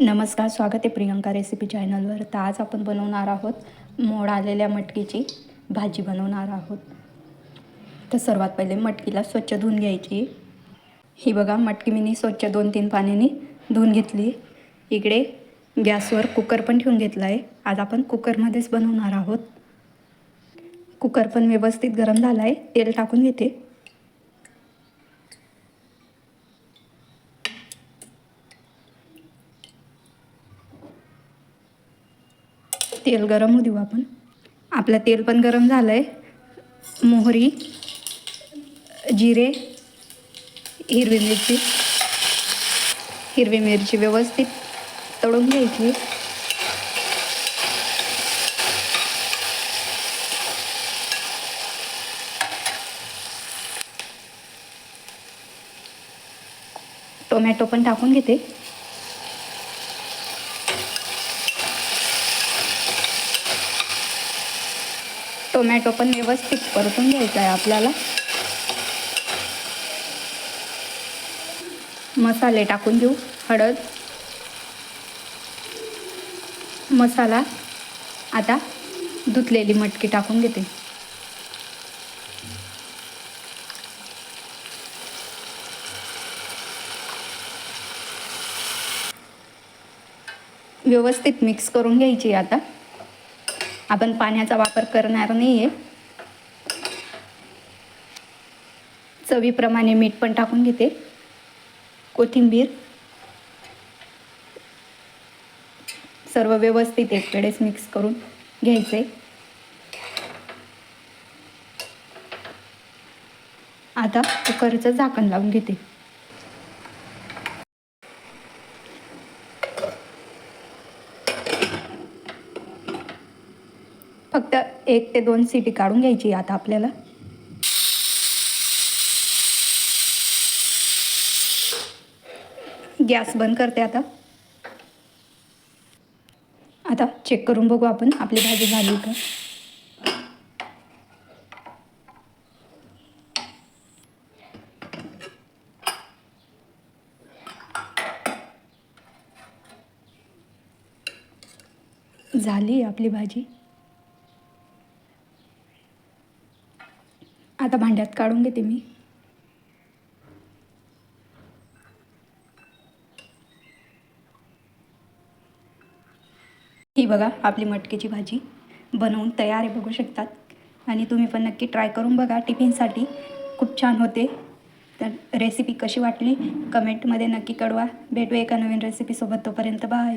नमस्कार स्वागत आहे प्रियंका रेसिपी चॅनलवर. तर आज आपण बनवणार आहोत मोड आलेल्या मटकीची भाजी बनवणार आहोत. तर सर्वात पहिले मटकीला स्वच्छ धुवून घ्यायची. ही बघा मटकी मी स्वच्छ दोन तीन पाण्याने धुवून घेतली. इकडे गॅसवर कुकर पण ठेवून घेतला आहे आज आपण कुकरमध्येच बनवणार आहोत. कुकर पण व्यवस्थित गरम झाला आहे तेल टाकून घेते. तेल गरम होऊ देऊ आपण. आपलं तेल पण गरम झालं आहे मोहरी जिरे हिरवी मिरची. हिरवी मिरची व्यवस्थित तळून घ्यायची. टोमॅटो पण टाकून घेते. टोमॅटो पण व्यवस्थित परतून घ्यायचा आहे आपल्याला. मसाले टाकून घेऊ हळद. मसाला आता धुतलेली मटकी टाकून घेते. व्यवस्थित मिक्स करून घ्यायची आता. आपण पाण्याचा वापर करणार नाही आहे चवीप्रमाणे मीठ पण टाकून घेते. कोथिंबीर. सर्व व्यवस्थित एककडेच मिक्स करून घ्यायचे. आता कुकरचं झाकण लावून घेते. फक्त एक ते दोन सिटी काढून घ्यायची आता आपल्याला. गॅस बंद करते आता. आता चेक करून बघू आपण आपली भाजी झाली का. झाली आपली भाजी. आता भांड्यात काढून घेते मी. ही बघा आपली मटकीची भाजी बनवून तयार आहे बघू शकतात. आणि तुम्ही पण नक्की ट्राय करून बघा टिफिनसाठी खूप छान होते. तर रेसिपी कशी वाटली? कमेंटमध्ये नक्की कळवा. भेटू एका नवीन रेसिपीसोबत तोपर्यंत बाय